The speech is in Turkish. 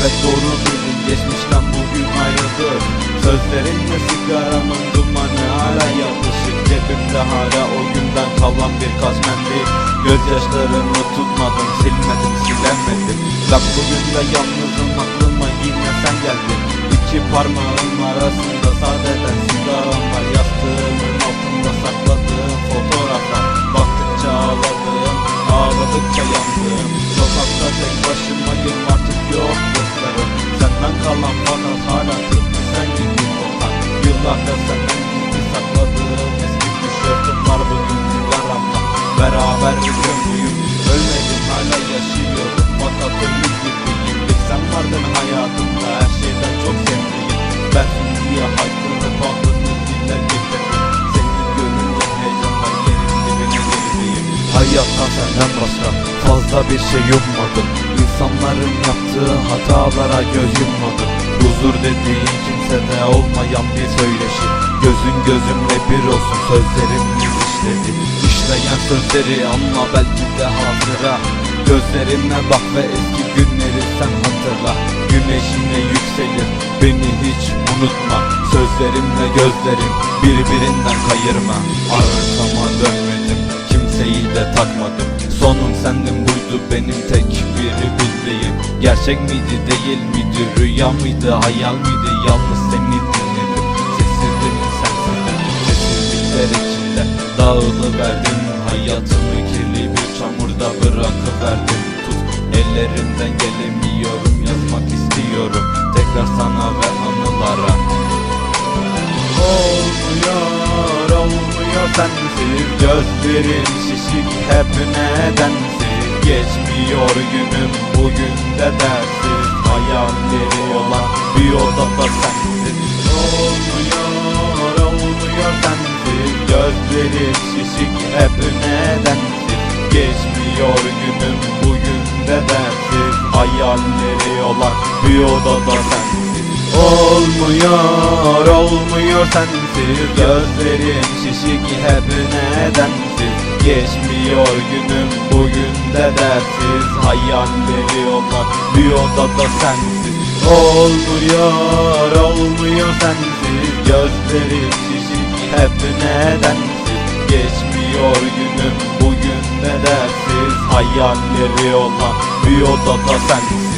Evet doğru duydun geçmişten bugün ayrıldı. Sözlerimle sigaramın dumanı hala yapışık. Cebimde hala o günden kalan bir birkaç mendil Gözyaşlarımı tutmadım silmedim silemedim Ben bugün de yalnızım Hayattan senden başka fazla bir şey ummadım İnsanların yaptığı hatalara göz yummadım. Huzur dediğin kimsede olmayan bir söyleşi. Gözün gözümle bir olsun sözlerimiz işledi. İşleyen sözleri anla belki de hatıra. Gözlerime bak ve eski günleri sen hatırla. Güneşine yükselir beni hiç unutma. Sözlerimle gözlerim birbirinden kayırma. Arkama dönmedim kimseyi de takmadım. Sonum sendin buydu benim tek bir bildiğim. Gerçek miydi değil miydi rüya mıydı hayal miydi Yalnız seni dinledim. Sessizdim sensizdim Sessizlikler içinde. Dağılıverdim Hayatımı kirli bir çamurda bırakıverdim. Tut ellerimden gelemiyorum sensiz Gözlerim şişik hep nedensiz Geçmiyor günüm bugün de dersiz Hayalleri olan bir odada sensiz Olmuyor, olmuyor sensiz Gözlerim şişik hep nedensiz Geçmiyor günüm bugün de dersiz Hayalleri olan bir odada sensiz Olmuyor, olmuyor sensiz Gözlerim şişik hep nedensiz Geçmiyor günüm bugün de dersiz Hayalleri olan bir odada sensiz. Olmuyor, olmuyor sensiz Gözlerim şişik hep nedensiz Geçmiyor günüm bugün de dersiz Hayalleri olan bir odada sensiz